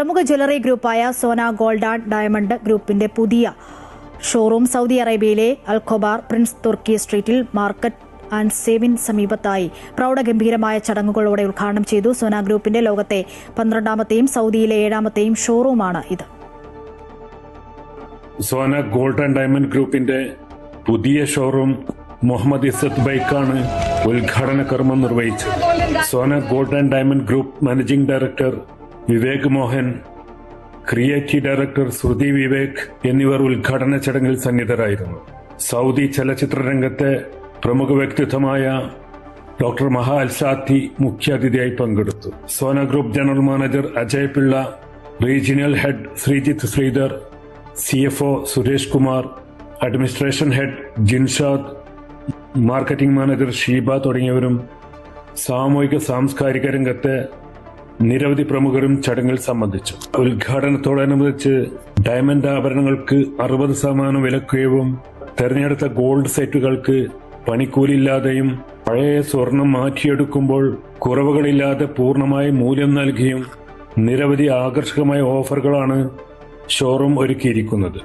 പ്രമുഖ ജ്വല്ലറി ഗ്രൂപ്പായ Sona gold and diamond ഗ്രൂപ്പിന്റെ പുതിയ ഷോറൂം സൗദി അറേബ്യയിലെ അൽഖോബാർ പ്രിൻസ് തുർക്കി സ്ട്രീറ്റിൽ മാർക്കറ്റ് ആൻഡ് സേവിൻ സമീപത്തായി പ്രൗഢഗംഭീരമായ ചടങ്ങുകളോടെ ഉദ്ഘാടനം ചെയ്തു സോന ഗ്രൂപ്പിന്റെ ലോകത്തെ പന്ത്രണ്ടാമത്തെയും സൗദിയിലെ ഏഴാമത്തെയും ഷോറൂമാണ് ഇത്. സോന ഗോൾഡ് ആൻഡ് ഡയമണ്ട് ഗ്രൂപ്പിന്റെ പുതിയ ഷോറൂം മുഹമ്മദ് ഇസത്ത് ബൈക്കാണ് ഉദ്ഘാടന കർമ്മം നിർവഹിച്ചത്. Sona gold and diamond group managing director Vivek Mohan creative director Shruti Vivek എന്നിവർ ഉദ്ഘാടന ചടങ്ങിൽ സന്നിധരായിരുന്നു. സൗദി ചലച്ചിത്ര രംഗത്തെ പ്രമുഖ വ്യക്തിത്വമായ ഡോക്ടർ മഹാ അൽസാത്തി മുഖ്യാതിഥിയായി പങ്കെടുത്തു. Sona group general manager Ajay Pillai regional head Sreejith Sreedhar C F O Suresh Kumar administration head Jinshad marketing manager Sheeba തുടങ്ങിയവരും സാമൂഹിക സാംസ്കാരിക രംഗത്തെ നിരവധി പ്രമുഖരും ചടങ്ങിൽ സംബന്ധിച്ചു. ഉദ്ഘാടനത്തോടനുബന്ധിച്ച് ഡയമണ്ട് ആഭരണങ്ങൾക്ക് അറുപത് ശതമാനം വിലക്കുയവും തെരഞ്ഞെടുത്ത ഗോൾഡ് സെറ്റുകൾക്ക് പണിക്കൂലില്ലാതെയും പഴയ സ്വർണം മാറ്റിയെടുക്കുമ്പോൾ കുറവുകളില്ലാതെ പൂർണമായി മൂല്യം നൽകിയും നിരവധി ആകർഷകമായ ഓഫറുകളാണ് ഷോറൂം ഒരുക്കിയിരിക്കുന്നത്.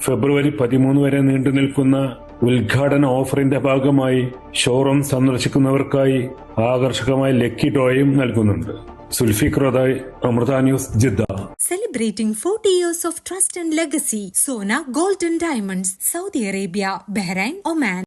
ഫെബ്രുവരി പതിമൂന്ന് വരെ നീണ്ടു നിൽക്കുന്ന ഉദ്ഘാടന ഓഫറിന്റെ ഭാഗമായി ഷോറൂം സന്ദർശിക്കുന്നവർക്കായി ആകർഷകമായ ലക്കി ഡ്രോയും നൽകുന്നുണ്ട്. Sulfiq റോദായ് Amrita news Jeddah Celebrating 40 years of trust and legacy, Sona Golden Diamonds, Saudi Arabia, Bahrain, Oman.